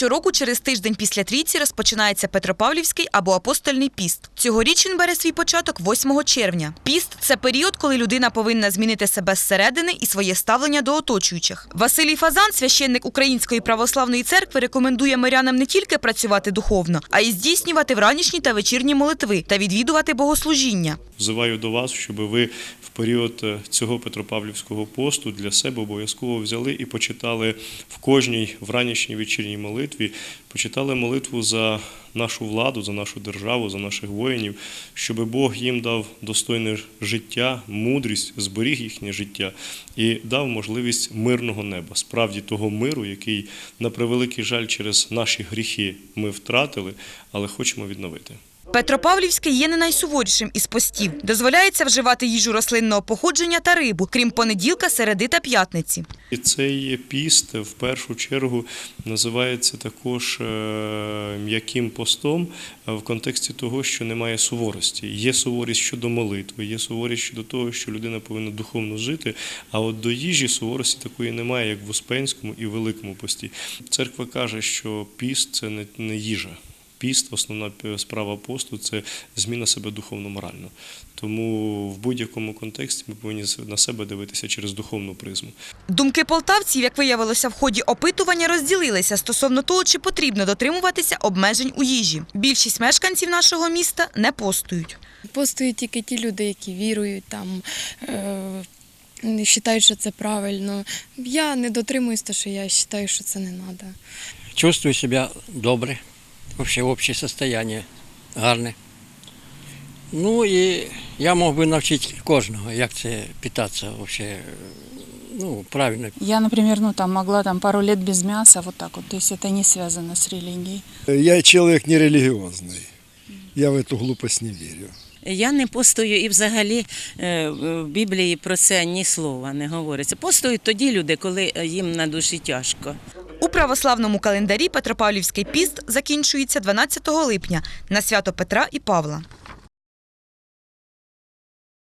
Щороку через тиждень після трійці розпочинається Петропавлівський або апостольний піст. Цьогоріч він бере свій початок 8 червня. Піст це період, коли людина повинна змінити себе зсередини і своє ставлення до оточуючих. Василій Фазан, священник Української православної церкви, рекомендує мирянам не тільки працювати духовно, а й здійснювати вранішні та вечірні молитви та відвідувати богослужіння. Взиваю до вас, щоб ви в період е, цього Петропавлівського посту для себе обов'язково взяли і почитали в кожній вранішній вечірній молитві, почитали молитву за нашу владу, за нашу державу, за наших воїнів, щоб Бог їм дав достойне життя, мудрість, зберіг їхнє життя і дав можливість мирного неба, справді того миру, який на превеликий жаль через наші гріхи ми втратили, але хочемо відновити. Петропавлівський є не найсуворішим із постів. Дозволяється вживати їжу рослинного походження та рибу, крім понеділка, середи та п'ятниці. Цей піст в першу чергу називається також е, м'яким постом в контексті того, що немає суворості. Є суворість щодо молитви, є суворість щодо того, що людина повинна духовно жити. А от до їжі суворості такої немає, як в Успенському і Великому пості. Церква каже, що піст це не їжа. Піст, основна справа посту це зміна себе духовно-морально. Тому в будь-якому контексті ми повинні на себе дивитися через духовну призму. Думки полтавців, як виявилося в ході опитування, розділилися стосовно того, чи потрібно дотримуватися обмежень у їжі. Більшість мешканців нашого міста не постують. Постують тільки ті люди, які вірують там. Е- вважають, що це правильно. Я не дотримуюсь, тому що я вважаю, що це не треба. Чувствую себя добре, вообще общее состояние гарне. Ну і я мог би навчити кожного, як це питатися вообще, ну, правильно. Я, например, ну там могла там пару лет без мяса, вот так вот. То есть это не связано с религией. Я человек нерелигиозный. Я в эту глупость не верю. Я не постою і взагалі е, в Біблії про це ні слова не говориться. Постують тоді люди, коли їм на душі тяжко. У православному календарі Петропавлівський піст закінчується 12 липня на свято Петра і Павла.